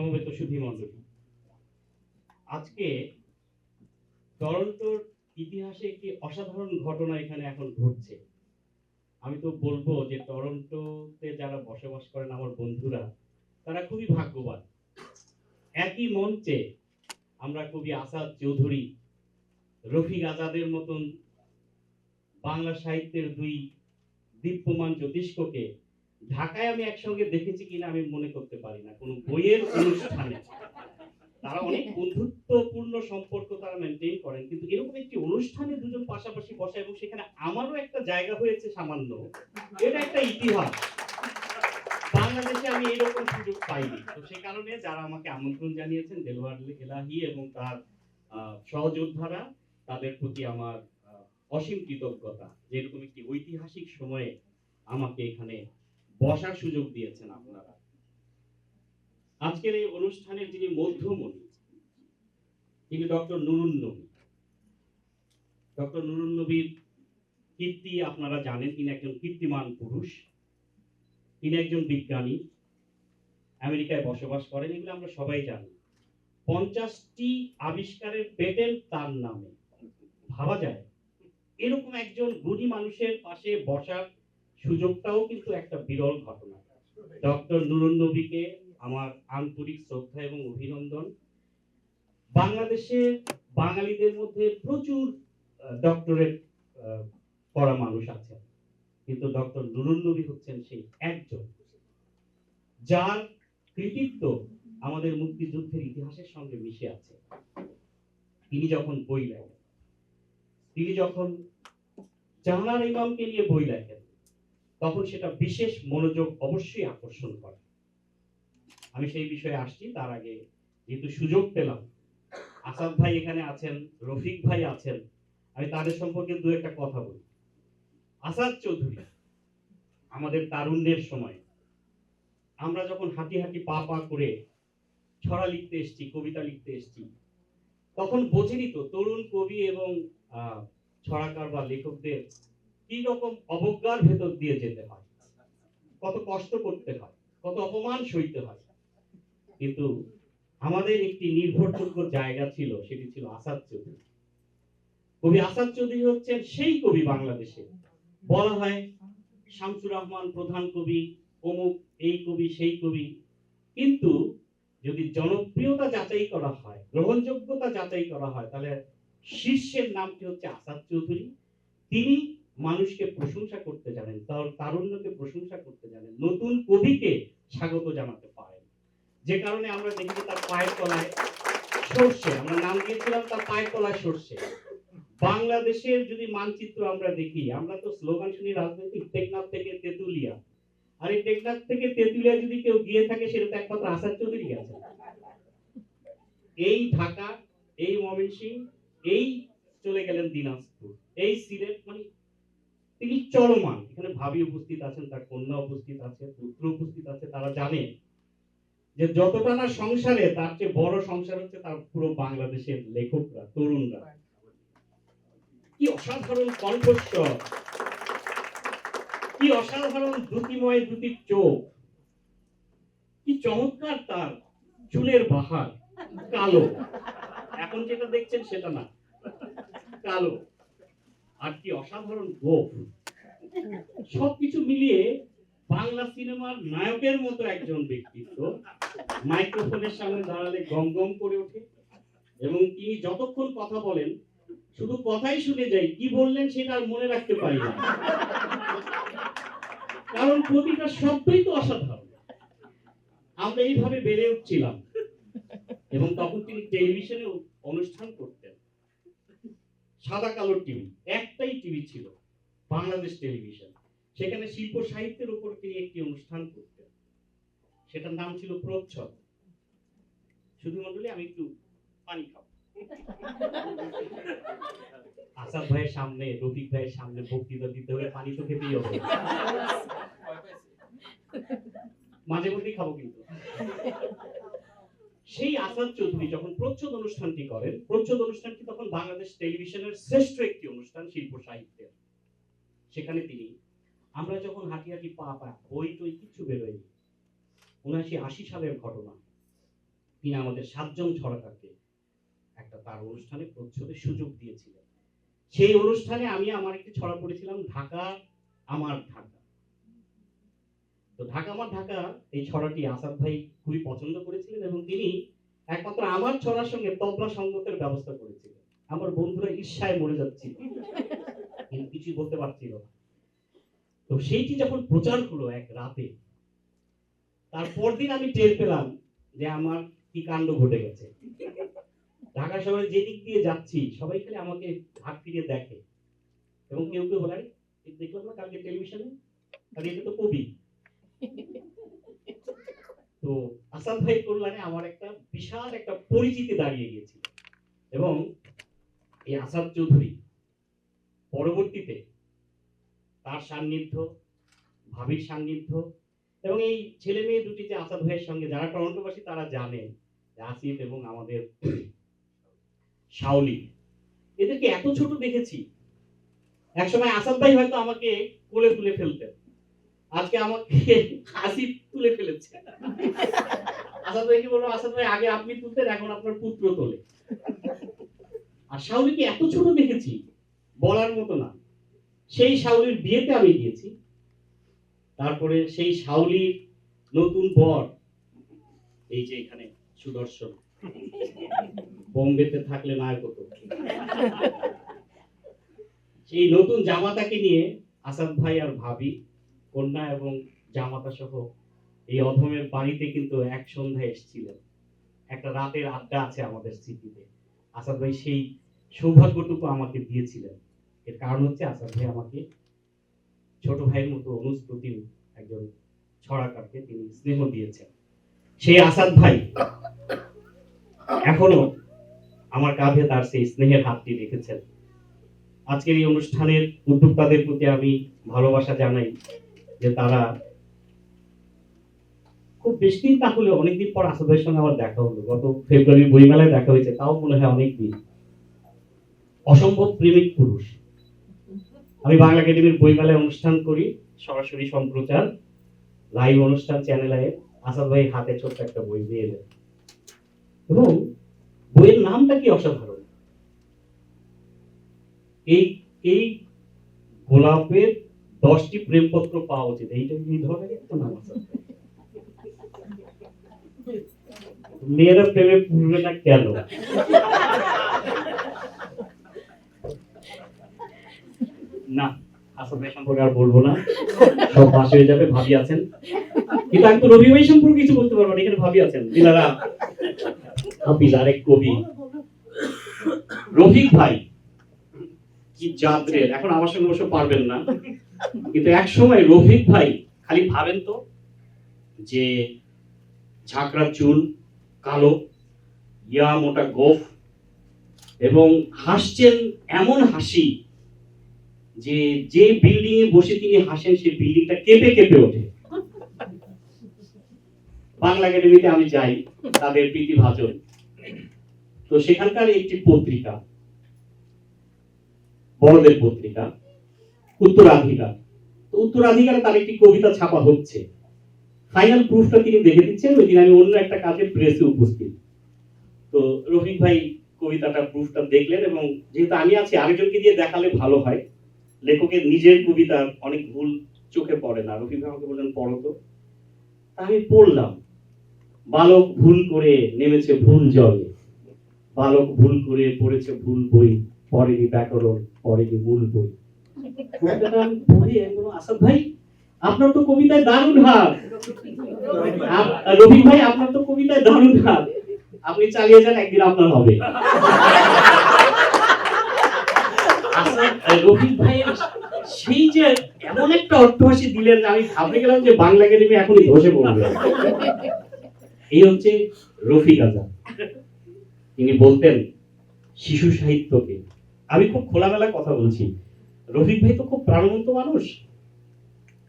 সমবেত সুধী মণ্ডলী আজকে টরন্টোর ইতিহাসে একটি অসাধারণ ঘটনা এখানে এখন ঘটছে। আমি তো বলব যে টরন্টোতে যারা বসবাস করেন আমার বন্ধুরা, তারা খুবই ভাগ্যবান। একই মঞ্চে আমরা কবি আসাদ চৌধুরী, রফিক আজাদের মতন বাংলা সাহিত্যের দুই দীপ্যমান জ্যোতিষ্ককে ঢাকায় আমি একসঙ্গে দেখেছি কিনা আমি মনে করতে পারি না। কোনো বইয়ের অনুষ্ঠানে। তারা অনেক বন্ধুত্বপূর্ণ সম্পর্ক তারা মেনটেন করেন, কিন্তু এরকম একটি অনুষ্ঠানে দুজন পাশাপাশি বসা এবং সেখানে আমারও একটা জায়গা হয়েছে সামান্য। এটা একটা ইতিহাস। বাংলাদেশে আমি এরকম সুযোগ পাইনি। তো সে কারণে যারা আমাকে আমন্ত্রণ জানিয়েছেন, দেলোয়ার এলাহি এবং তার সহযোদ্ধারা, তাদের প্রতি আমার অসীম কৃতজ্ঞতা। যে এরকম একটি ঐতিহাসিক সময়ে আমাকে এখানে বসার সুযোগ দিয়েছেন আপনারা। আজকের এই অনুষ্ঠানের যিনি মধ্যমণি, তিনি ডক্টর নুরুন নবী। ডক্টর নুরুন নবীর কীর্তি আপনারা জানেন, তিনি একজন কীর্তিমান পুরুষ, তিনি একজন বিজ্ঞানী, আমেরিকায় বসবাস করেন, এগুলো আমরা সবাই জানি। পঞ্চাশটি আবিষ্কারের পেটেন্ট তার নামে। ভাবা যায়, এরকম একজন গুণী মানুষের পাশে বসার সুযোগটাও কিন্তু একটা বিরল ঘটনা। ডক্টর নুরুন নবীকে আমার আন্তরিক শ্রদ্ধা এবং অভিনন্দন। বাংলাদেশের বাঙালিদের মধ্যে প্রচুর ডক্টরেট করা মানুষ আছে কিন্তু ডক্টর নুরুন নবী হচ্ছেন সেই একজন। যার কৃতিত্ব আমাদের মুক্তিযুদ্ধের ইতিহাসের সঙ্গে মিশে আছে। তিনি যখন বই লেখেন, তিনি যখন জাহানার ইমামকে নিয়ে বই লেখেন তখন সেটা বিশেষ মনোযোগ অবশ্যই আকর্ষণ করে। আমি সেই বিষয়ে আসছি, তার আগে যেহেতু সুযোগ পেলাম, আসাদ ভাই এখানে আছেন, রফিক ভাই আছেন, আমি তাদের সম্পর্কে দু একটা কথা বলি। আসাদ চৌধুরী, আমাদের তারুণ্যের সময়, আমরা যখন হাঁটি হাঁটি পা পা করে ছড়া লিখতে এসছি, কবিতা লিখতে এসছি, তখন বোঝেনি তো তরুণ কবি এবং ছড়াকার বা লেখকদের কি রকম অবজ্ঞার ভেতর দিয়ে যেতে হয়? কত কষ্ট করতে হয়, কত অপমান সইতে হয়। কিন্তু আমাদের একটি নির্ভরযোগ্য জায়গা ছিল, সেটি ছিল আসাদ চৌধুরী। কবি আসাদ চৌধুরী হচ্ছেন সেই কবি বাংলাদেশে। বলা হয়, শামসুর রহমান প্রধান কবি, অমুক এই কবি, সেই কবি। কিন্তু যদি জনপ্রিয়তা যাচাই করা হয়, গ্রহণযোগ্যতা যাচাই করা হয়, তাহলে শীর্ষের নামটি হচ্ছে আসাদ চৌধুরী। তিনি মানুষকে প্রশংসা করতে জানেন তার তারুণ্যকে প্রশংসা করতে জানেন নতুন কবিকে স্বাগত জানাতে পারেন। যে কারণে আমরা দেখি যে তার পায়ের তলায় সর্ষে, আমরা নাম দিয়েছিলাম তার পায়ের তলায় সর্ষে। বাংলাদেশের যদি মানচিত্র আমরা দেখি, আমরা তো স্লোগান শুনি রাজনৈতিক, টেকনাফ থেকে তেতুলিয়া। আর এই টেকনাফ থেকে তেতুলিয়া যদি কেউ গিয়ে থাকে, সেটা তো একমাত্র আসাদ চৌধুরী আছে। এই ঢাকা, এই ময়মনসিং এই চলে গেলেন দিনাজপুর, এই সিলেট মানে তিনি চলমান। এখানে ভাবি উপস্থিত আছেন, তার কন্যা উপস্থিত আছে, পুত্র উপস্থিত আছে, তারা জানে যে যতটা না সংসারে, তার চেয়ে বড় সংসার হচ্ছে তার পুরো বাংলাদেশের লেখকরা, তরুণরা। কি অসাধারণ কণ্ঠস্বর। কি অসাধারণ দ্যুতিময় দুটি চোখ। কি চমৎকার তার চুলের বাহার, কালো। এখন যেটা দেখছেন সেটা না, কালো। আর কি অসাধারণ গোপ। সবকিছু মিলিয়ে বাংলা সিনেমার নায়কের মতো একজন ব্যক্তিত্ব। মাইক্রোফোনের সামনে দাঁড়ালে গম গম করে ওঠে এবং তিনি যতক্ষণ কথা বলেন, শুধু কথাই শুনে যাই কি বললেন সেটা আর মনে রাখতে পারি না। কারণ প্রতিটা শব্দই তো অসাধারণ। আমরা এইভাবে বেড়ে উঠছিলাম এবং তখন তিনি টেলিভিশনে অনুষ্ঠান করতেন। সাদা কালো টিভি একটাই টিভি ছিল, বাংলাদেশ টেলিভিশন। সেখানে শিল্প সাহিত্যের উপর তিনি একটি অনুষ্ঠান করতেন। সেটার নাম ছিল প্রচ্ছদ। শুধু মন্ডলী আমি একটু পানি খাব। আসাদ ভাইয়ের সামনে, রফিক ভাইয়ের সামনে বক্তৃতা দিতে হলে পানি তো খেতেই হবে। মাঝে মধ্যেই খাব কিন্তু। সেই আসাদ চৌধুরী যখন প্রচ্ছদ অনুষ্ঠানটি করেন, প্রচ্ছদ অনুষ্ঠানটি তখন বাংলাদেশ টেলিভিশনের শ্রেষ্ঠ একটি অনুষ্ঠান, শিল্প সাহিত্যের। সেখানে তিনি, আমরা যখন হাঁটি হাঁটি পা পা বই টই কিছু বেরোয়নি। উনআশি আশি সালের ঘটনা। তিনি আমাদের সাতজন ছড়াকারকে একটা তার অনুষ্ঠানে প্রচ্ছদের সুযোগ দিয়েছিলেন। সেই অনুষ্ঠানে আমি আমার একটি ছড়া পড়েছিলাম, ঢাকা, আমার ঢাকা। তো ঢাকা আমার ঢাকা এই ছড়াটি আসাদ ভাই খুবই পছন্দ করেছিলেন এবং তিনি একমাত্র আমার ছড়ার সঙ্গে তবলা সঙ্গতের ব্যবস্থা করেছিলেন। আমার বন্ধুরা ঈর্ষায় মরে যাচ্ছিল। কিন্তু কিছুই বলতে পারছিল না। তো সেইটি যখন প্রচার হলো এক রাতে তারপর দিন আমি টের পেলাম যে আমার কি কাণ্ড ঘটে গেছে। ঢাকা শহরে যেদিক দিয়ে যাচ্ছি সবাই খালি আমাকে হাত ফিরিয়ে দেখে। এবং কেউ কেউ বলে "আরে, দেখলাম না কালকে টেলিভিশনে? এটা তো কবি। তো আসাদ ভাই কল্যাণে আমার একটা বিশাল একটা পরিচিতি দাঁড়িয়ে গিয়েছিল। এবং এই আসাদ চৌধুরী পরবর্তীতে তার সান্নিধ্য, ভাবির সান্নিধ্য এবং এই ছেলে মেয়ে দুটি যে আসাদ ভাইয়ের সঙ্গে যারা টরন্টোবাসী তারা জানেন যে আসিফ এবং আমাদের শাওলি। এদেরকে এত ছোট দেখেছি। একসময় আসাদ ভাই হয়তো আমাকে কোলে তুলে ফেলতেন। আজকে আমাকে হাসি তুলে ফেলেছে। আসাদ ভাইকে বলব আসাদ ভাই, আগে আপনি তুলতেন, এখন আপনার পুত্র তোলে। আর শাওলিকে এত ছোট দেখেছি, বলার মতো না। সেই শাওলির বিয়েতে আমি গিয়েছি। তারপরে সেই শাওলির নতুন বর, এই যে এখানে সুদর্শন, বোম্বেতে থাকলে নায়ক হতো। সেই নতুন জামাতাকে নিয়ে আসাদ ভাই আর ভাবি কন্যা এবং জামাতা সহ এই অধমের বাড়িতে কিন্তু এক সন্ধ্যায় এসেছিলেন। একটা রাতের আড্ডা আছে আমাদের স্মৃতিতে। আসাদ ভাই সেই সৌভাগ্যটুকু আমাকে দিয়েছিলেন। এর কারণ হচ্ছে আসাদ ভাই আমাকে ছোট ভাইয়ের মতো অনুজ প্রতিম একজন ছড়াকারকে তিনি স্নেহ দিয়েছেন। সেই আসাদ ভাই এখনও আমার কাঁধে তার সেই স্নেহের হাতটি রেখেছেন। আজকের এই অনুষ্ঠানের উদ্যোক্তাদের প্রতি আমি ভালোবাসা জানাই। যে তারা খুব বেশি দিন না হলে অনেকদিন পর আসাদ ভাইয়ের সঙ্গে আমার দেখা হলো। গত ফেব্রুয়ারি বইমেলায় দেখা হয়েছে, তাও মনে হয় অনেক দিন অসম্ভব প্রেমিক পুরুষ। আমি বাংলা একাডেমির বইমেলায় অনুষ্ঠান করি, সরাসরি সম্প্রচার, লাইভ অনুষ্ঠান চ্যানেলে আসাদ ভাই হাতে ছোট্ট একটা বই দিয়ে এলেন। এবং বইয়ের নামটা কি অসাধারণ? এই এই গোলাপের দশটি প্রেমপত্র পাওয়া উচিত। এইটা কি একটা নাম আছে মেয়েরা প্রেমে পড়বে না কেন? না, আসল সম্পর্কে আর বলব না। সব হয়ে যাবে, ভাবি আছেন। কিন্তু আমি তো রবি ভাই সম্পর্কে কিছু বলতে পারব না, এখানে ভাবি আছেন। দিলারা কবি। রফিক ভাই, কি জাদ্রের এখন আমার সঙ্গে অবশ্য পারবেন না। কিন্তু এক সময় রফিক ভাই খালি ভাবেন তো যে ঝাঁকড়া চুল, কালো, ইয়া মোটা গোফ, এবং হাসছেন এমন হাসি যে যে বিল্ডিং এ বসে তিনি হাসেন সেই বিল্ডিংটা কেঁপে কেঁপে ওঠে। বাংলা একাডেমিতে আমি যাই, তাদের প্রীতি ভাজন তো সেখানকার একটি পত্রিকা, বড়দের পত্রিকা উত্তরাধিকার। তো উত্তরাধিকারে তার একটি কবিতা ছাপা হচ্ছে। ফাইনাল প্রুফটা তিনি দেখে দিচ্ছেন, ওই দিন আমি অন্য একটা কাজে প্রেসে উপস্থিত। তো রফিক ভাই কবিতাটা প্রুফটা দেখলেন এবং যেহেতু আমি আছি, আরেকজনকে দিয়ে দেখালে ভালো হয়। লেখকের নিজের কবিতা অনেক ভুল চোখে পড়ে না। রফিক ভাই আমাকে বললেন, পড়ো তো আমি পড়লাম। বালক ভুল করে নেমেছে ভুল জলে। বালক ভুল করে পড়েছে ভুল বই, পড়েনি ব্যাকরণ, পড়েনি মূল বই। আপনার তো কবিতায় দারুণ হাত ভাই আপনার তো কবিতায় দারুণ হাত আপনি চালিয়ে যান একদিন আপনার হবে ভাইয়ের সেই যে এমন একটা অট্টহাসি দিলেন আমি ভাবতে গেলাম যে বাংলা একাডেমি এখনই ধসে পড়বে এই হচ্ছে রফিক আজাদ তিনি বলতেন শিশু সাহিত্যকে আমি খুব খোলামেলা কথা বলছি। রফিক ভাই তো খুব প্রাণবন্ত মানুষ।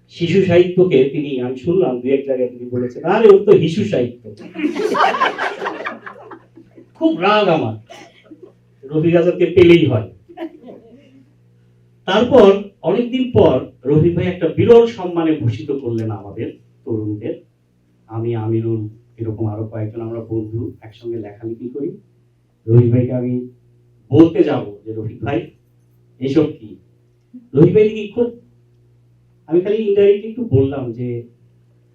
শিশু সাহিত্যকে তিনি, আমি শুনলাম দু এক জায়গায় তিনি বলেছেন, আরে, ওর তো শিশু সাহিত্য। খুব রাগ আমার। রফিক আজাদকে পেলেই হয়। তারপর অনেকদিন পর রফিক ভাই একটা বিরল সম্মানে ভূষিত করলেন আমাদের, তরুণদের। আমি আমিরুল এরকম আরও কয়েকজন আমরা বন্ধু একসঙ্গে লেখালেখি করি। রফিক ভাইকে আমি বলতে যাব যে, রফিক ভাই, এসব কি? কি খুব? আমি খালি ইনডাইরেক্টলি একটু বললাম যে,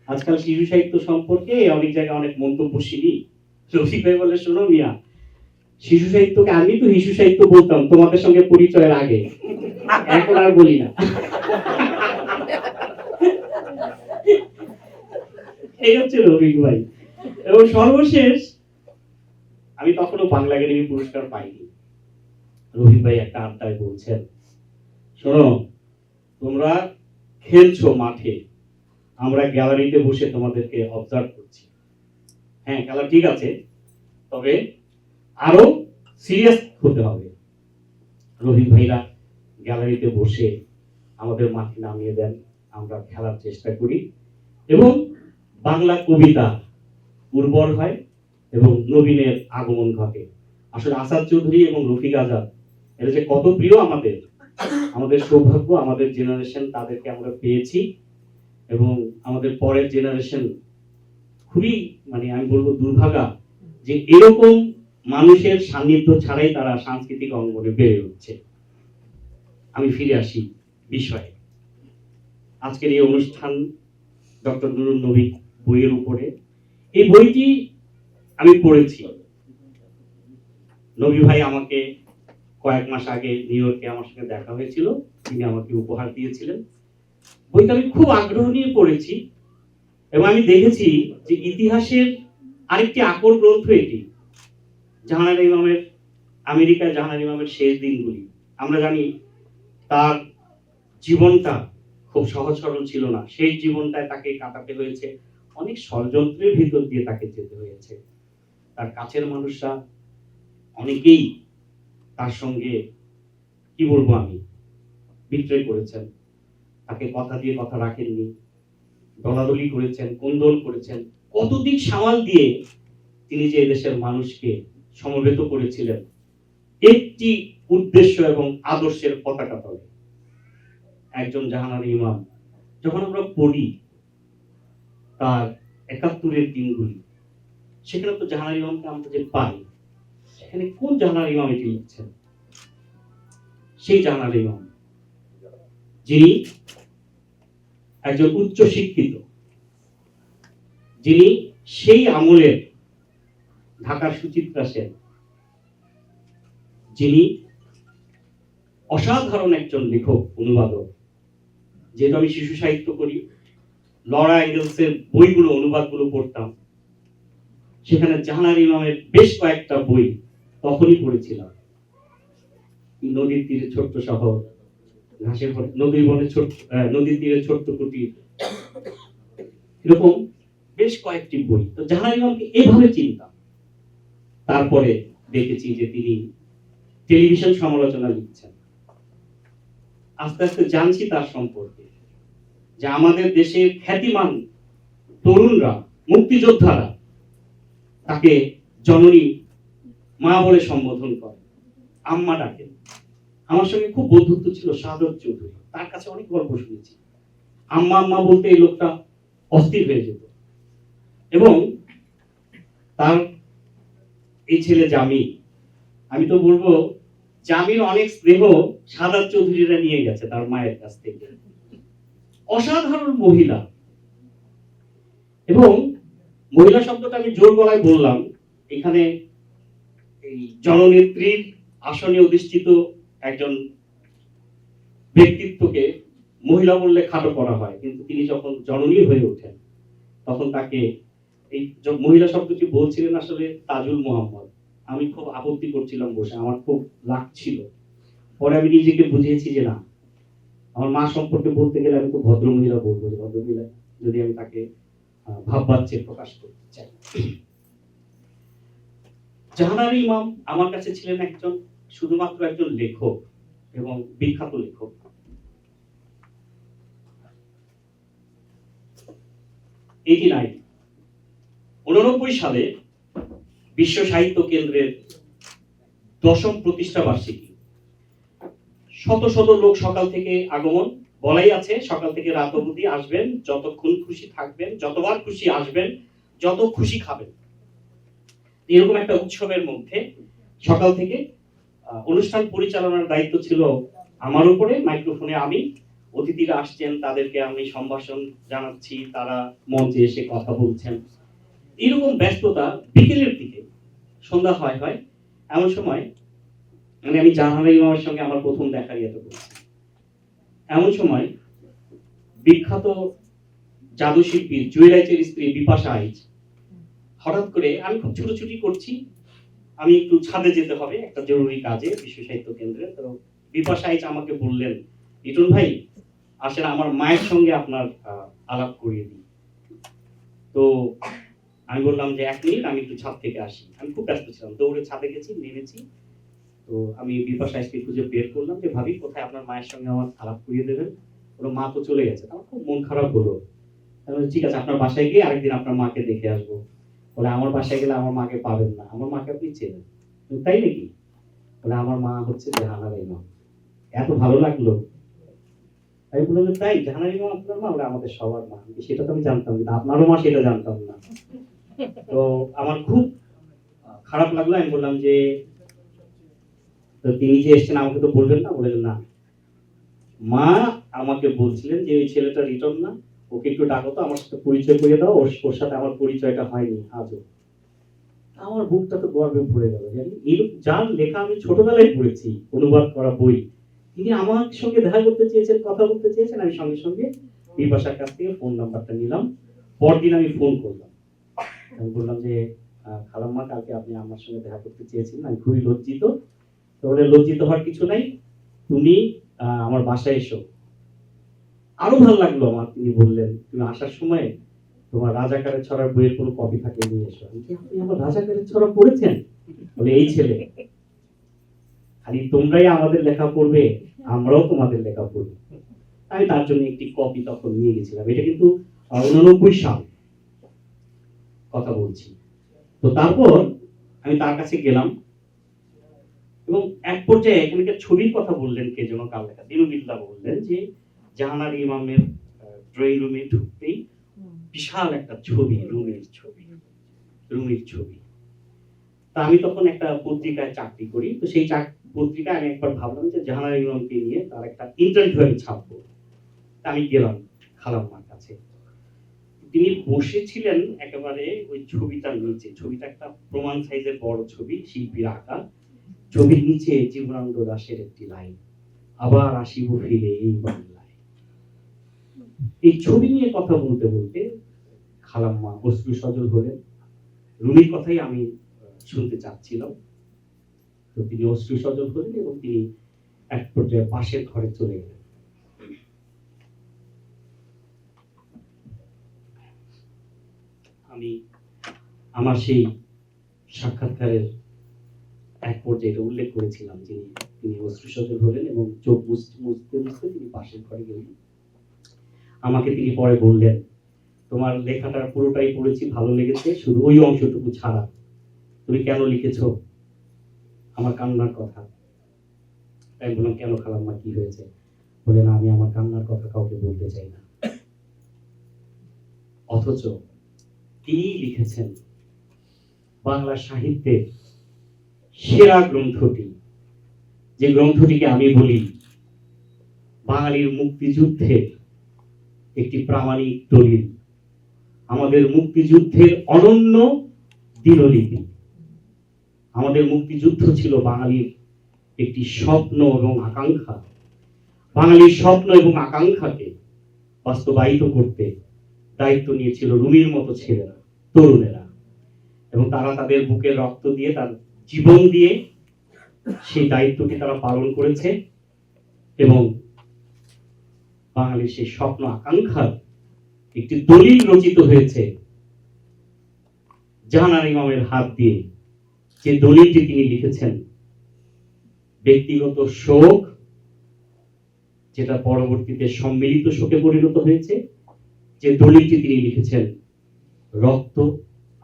আজকাল শিশু সাহিত্য সম্পর্কে অনেক জায়গায় অনেক মন্তব্য শুনি। রফিক ভাই বলে, শোনো মিয়া, শিশু সাহিত্যকে আমি তো শিশু সাহিত্য বলতাম, তোমাদের সঙ্গে পরিচয়ের আগে। এখন আর বলি না। এই হচ্ছে রফিক ভাই। এবং সর্বশেষ, আমি তখনও বাংলা একাডেমি পুরস্কার পাইনি। রফিক ভাই একটা আড্ডায় বলছেন শোনো, তোমরা খেলছো মাঠে। আমরা গ্যালারিতে বসে তোমাদেরকে অবজার্ভ করছি। হ্যাঁ খেলা ঠিক আছে, তবে আরও সিরিয়াস হতে হবে। রোহিত ভাইরা গ্যালারিতে বসে আমাদের মাঠে নামিয়ে দেন, আমরা খেলার চেষ্টা করি। এবং বাংলা কবিতা উর্বর হয় এবং নবীনের আগমন ঘটে। আসলে আসাদ চৌধুরী এবং রফিক আজাদ এটা যে কত প্রিয় আমাদের আমাদের সৌভাগ্য, আমাদের জেনারেশন তাদেরকে আমরা পেয়েছি এবং আমাদের পরের জেনারেশন খুবই মানে আমি বলব দুর্ভাগা যে এরকম মানুষের সান্নিধ্য ছাড়াই তারা সাংস্কৃতিক অঙ্গনে বেড়ে উঠছে। আমি ফিরে আসি বিষয়ে। আজকের এই অনুষ্ঠান ডক্টর নুরুল নবী বইয়ের উপরে। এই বইটি আমি পড়েছি। নবী ভাই আমাকে কয়েক মাস আগে নিউ ইয়র্কে আমার সঙ্গে দেখা হয়েছিল। তিনি আমাকে উপহার দিয়েছিলেন। বইটা আমি খুব আগ্রহ নিয়ে পড়েছি এবং আমি দেখেছি যে ইতিহাসের আরেকটি আকর গ্রন্থ এটি জাহানার ইমামের আমেরিকায় জাহানার ইমামের শেষ দিনগুলি। আমরা জানি তার জীবনটা খুব সহজ সরল ছিল না। সেই জীবনটায় তাকে কাটাতে হয়েছে অনেক ষড়যন্ত্রের ভিতর দিয়ে তাকে যেতে হয়েছে। তার কাছের মানুষরা অনেকেই তার সঙ্গে কি বলব আমি? বিক্রয় করেছেন। তাকে কথা দিয়ে কথা রাখেননি। দলাদলি করেছেন, কোন্দল করেছেন। কত দিক সামাল দিয়ে তিনি যে দেশের মানুষকে সমবেত করেছিলেন, একটি উদ্দেশ্য এবং আদর্শের পতাকা তলে। একজন জাহানার ইমাম, যখন আমরা পড়ি তার একাত্তরের দিনগুলি, সেখানে তো জাহানার ইমামকে আমরা যে পাই সেখানে কোন জাহানার ইমাম এটি লিখছেন? সেই জাহানার ইমাম, যিনি একজন উচ্চ শিক্ষিত, যিনি সেই আমলের ঢাকার সুচিত্রা সেন, যিনি অসাধারণ একজন লেখক, অনুবাদক। যেহেতু আমি শিশু সাহিত্য করি, লরা অ্যাঙ্গেলসের বইগুলো, অনুবাদগুলো পড়তাম। সেখানে জাহানার ইমামের বেশ কয়েকটা বই তখনই পড়েছিলাম। নদীর তীরে ছোট্ট শহর, ঘাসের নদীর বনে ছোট্ট নদীর তীরে ছোট্ট কুটির। এরকম বেশ কয়েকটি বই। তো জাহানার ইমামকে এভাবে চিন্তা তারপরে দেখেছি যে তিনি টেলিভিশন সমালোচনা লিখছেন। আস্তে আস্তে জানছি তার সম্পর্কে, যে আমাদের দেশের খ্যাতিমান তরুণরা, মুক্তিযোদ্ধারা, তাকে জননী মা বলে সম্বোধন করে, আম্মা ডাকেন আমার সঙ্গে খুব বন্ধুত্ব ছিল সাদত চৌধুরী, তার কাছে অনেক গল্প শুনেছি। আম্মা আম্মা বলতে এই লোকটা অস্থির হয়ে যেত। এবং তার এই ছেলে জামি, আমি তো বলব জামির অনেক স্নেহ সাদাত চৌধুরীরা নিয়ে গেছে তার মায়ের কাছ থেকে। অসাধারণ মহিলা। এবং মহিলা শব্দটা আমি জোর গলায় বললাম, এখানে জননেত্রীর আসনে অধিষ্ঠিত একজন ব্যক্তিত্বকে মহিলা বললে খাটো করা হয়, কিন্তু তিনি যখন জননী হয়ে ওঠেন, তখন তাকে এই মহিলা শব্দটি বলছিলেন আসলে তাজুল মোহাম্মদ। আমি খুব আপত্তি করছিলাম বসে, আমার খুব লাগছিল। পরে আমি নিজেকে বুঝিয়েছি যে না, আমার মা সম্পর্কে বলতে গেলে আমি খুব ভদ্র মহিলা বলব, যে ভদ্র মহিলা যদি আমি তাকে ভাববাচ্যে প্রকাশ করতে চাই। জাহানার ইমাম আমার কাছে ছিলেন একজন শুধুমাত্র একজন লেখক এবং বিখ্যাত লেখক। এইটি নাইন উননব্বই সালে বিশ্ব সাহিত্য কেন্দ্রের দশম প্রতিষ্ঠা বার্ষিকী। শত শত লোক সকাল থেকে আগমন, বলাই আছে সকাল থেকে রাত অবধি আসবেন, যতক্ষণ খুশি থাকবেন, যতবার খুশি আসবেন, যত খুশি খাবেন। এরকম একটা উৎসবের মধ্যে সকাল থেকে অনুষ্ঠান পরিচালনার দায়িত্ব ছিল আমার উপরে, মাইক্রোফোনে আমি। অতিথিরা আসছেন, তাদেরকে আমি সম্ভাষণ জানাচ্ছি, তারা মঞ্চে এসে কথা বলছেন। এরকম ব্যস্ততা বিকেলের দিকে, সন্ধ্যা হয় হয়, এমন সময় মানে আমি জাহানারা ইমামের সঙ্গে আমার প্রথম দেখা ইয়েতে করেছি এমন সময় বিখ্যাত জাদু শিল্পী জুয়েলাইচের স্ত্রী বিপাশা আইচ হঠাৎ করে আমি খুব ছুটোছুটি করছি। আমি একটু ছাদে যেতে হবে, একটা জরুরি কাজে, বিশ্ব সাহিত্য কেন্দ্রে। তো বিপাশা আইচ আমাকে বললেন, লিটন ভাই আসলে আমার মায়ের সঙ্গে আপনার আলাপ করিয়ে দিই। তো আমি বললাম যে, এক মিনিট, আমি একটু ছাদ থেকে আসি। আমি খুব ব্যস্ত ছিলাম, দৌড়ে ছাদে গেছি, নেমেছি। তো আমি বিপাশা আইসকে খুঁজে বের করলাম যে, ভাবি, কোথায় আপনার মায়ের সঙ্গে আমার আলাপ করিয়ে দেবেন? ওর মা তো চলে গেছে। আমার খুব মন খারাপ হলো। ঠিক আছে, আপনার বাসায় গিয়ে আরেকদিন আপনার মাকে দেখে আসব। বলে, আমার বাসায় গেলে আমার মাকে পাবেন না। আমার মাকে আপনি চেনেন? তাই নাকি? বলে, আমার মা হচ্ছে জাহানার ইমাম এত ভালো লাগল? আমি বললাম তাই জাহানার ইমাম আপনার মা? বলে, আমাদের সবার মা। সেটা তো আমি জানতাম কিন্তু আপনারও মা, সেটা জানতাম না। তো আমার খুব খারাপ লাগল। আমি বললাম যে, তো তিনি যে এসেছেন আমাকে তো বলবেন না? বললেন না। মা আমাকে বলছিলেন যে, ওই ছেলেটা রিটার্ন না। ওকে একটু ডাকো তো, আমার সাথে পরিচয় করে দাও, ওর ওর সাথে আমার পরিচয়টা হয়নি আজও। আমার বুকটা তো গর্বে ভরে গেল, জানি? এরকম যার লেখা আমি ছোটবেলায় পড়েছি, অনুবাদ করা বই, তিনি আমার সঙ্গে দেখা করতে চেয়েছেন, কথা বলতে চেয়েছেন, আমি সঙ্গে সঙ্গে বিপাশার কাছ থেকে ফোন নাম্বারটা নিলাম। পরদিন আমি ফোন করলাম। আমি বললাম যে খালাম্মা, কালকে আপনি আমার সঙ্গে দেখা করতে চেয়েছেন আমি খুবই লজ্জিত। তো বলে, লজ্জিত হওয়ার কিছু নাই, তুমি আমার বাসায় এসো। আরও ভালো লাগল আমার, তিনি বললেন, তুমি আসার সময় তোমার রাজাকারের ছড়ার বইয়ের কোনো কপি থাকে নিয়ে এসো। আমার রাজাকারের ছড়া পড়েছেন? বলে, এই ছেলে। খালি তোমরাই আমাদের লেখা পড়বে, আমরাও তোমাদের লেখা পড়ব। আমি তার জন্য একটি কপি তখন নিয়ে গেছিলাম। এটা কিন্তু উননব্বই সাল। কথা বলছি। তো তারপর আমি তার কাছে গেলাম এবং এক পর্যায়ে এখানকার ছবির কথা বললেন কে যেন কাল লেখা দিনুবিল্লাহ বললেন যে জাহানার ইমামের ড্রয়িং রুমে ঢুকতেই বিশাল একটা ছবি রুমের ছবি রুমের ছবি। তা আমি তখন একটা পত্রিকায় চাকরি করি। তো সেই পত্রিকায় আমি একবার ভাবলাম যে জাহানার ইমামকে নিয়ে তার একটা ইন্টারভিউ আমি ছাপবো। তা আমি গেলাম খালাম্মার কাছে। তিনি বসেছিলেন একেবারে ওই ছবিটার নিচে। ছবিটা একটা প্রমাণ সাইজের বড় ছবি শিল্পীর আঁকা ছবির নিচে জীবনানন্দ দাসের একটি লাইন। আবার আসিব ফিরে এই বাংলায় এই ছবি নিয়ে কথা বলতে বলতে খালাম্মা অশ্রু সজল হলেন। রুমির কথাই আমি শুনতে চাচ্ছিলাম। তো তিনি অশ্রু সজল হলেন এবং তিনি এক পর্যায়ে পাশের ঘরে চলে গেলেন। আমি আমার সেই সাক্ষাৎকারের এক পর্যায়ে এটা উল্লেখ করেছিলাম যে তিনি অশ্রু সজল হলেন এবং চোখ মুছতে মুছতে মুছতে তিনি পাশের ঘরে গেলেন। আমাকে তিনি পরে বললেন, তোমার লেখাটা পুরোটাই পড়েছি, ভালো লেগেছে, শুধু ওই অংশটুকু ছাড়া। তুমি কেন লিখেছ? আমার কান্নার কথা। তাই বললাম, কেন খালাম্মা, কি হয়েছে? বলে, না, আমি আমার কান্নার কথা কাউকে বলতে চাই না। অথচ তিনি লিখেছেন? বাংলা সাহিত্যের সেরা গ্রন্থটি। যে গ্রন্থটিকে আমি বলি, বাঙালির মুক্তিযুদ্ধের একটি প্রামাণিক দলিল আমাদের মুক্তিযুদ্ধের অনন্য দিনলিপি। আমাদের মুক্তিযুদ্ধ ছিল বাঙালির একটি স্বপ্ন এবং আকাঙ্ক্ষা। বাঙালির স্বপ্ন এবং আকাঙ্ক্ষাকে বাস্তবায়িত করতে দায়িত্ব নিয়েছিল রুমির মতো ছেলেরা, তরুণেরা। এবং তারা তাদের বুকের রক্ত দিয়ে, তার জীবন দিয়ে সেই দায়িত্বটি তারা পালন করেছে। এবং সেই স্বপ্ন আকাঙ্ক্ষার একটি দলিল রচিত হয়েছে জাহানার ইমামের হাত দিয়ে। যে দলিলটি তিনি লিখেছেন, ব্যক্তিগত শোক, যেটা পরবর্তীতে সম্মিলিত শোকে পরিণত হয়েছে, যে দলিলটি তিনি লিখেছেন, রক্ত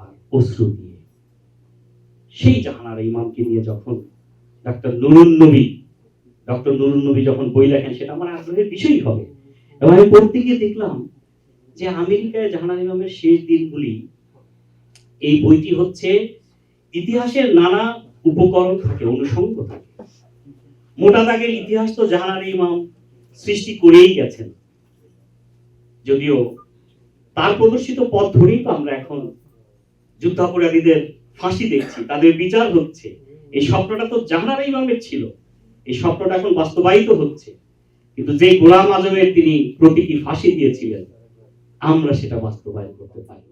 আর অশ্রু দিয়ে। সেই জাহানার ইমামকে নিয়ে যখন ডাক্তার নুরুন নবী ডক্টর নুরুন নবী যখন বই লেখেন, সেটা আমার আগ্রহের বিষয়ই হবে। এবং আমি পড়তে গিয়ে দেখলাম যে আমেরিকায় জাহানার ইমামের শেষ দিনগুলি, এই বইটি হচ্ছে ইতিহাসের নানা উপকরণ থাকে অনুষঙ্গ থাকে। মোটা দাগের ইতিহাস তো জাহানার ইমাম সৃষ্টি করেই গেছেন। যদিও তার প্রদর্শিত পথ ধরেই তো আমরা এখন যুদ্ধাপরাধীদের ফাঁসি দেখছি, তাদের বিচার হচ্ছে। এই স্বপ্নটা তো জাহানার ইমামের ছিল। এই স্বপ্নটা এখন বাস্তবায়িত হচ্ছে। কিন্তু যে গোলাম আজমের তিনি প্রতীকী ফাঁসি দিয়েছিলেন আমরা সেটা বাস্তবায়ন করতে পারি।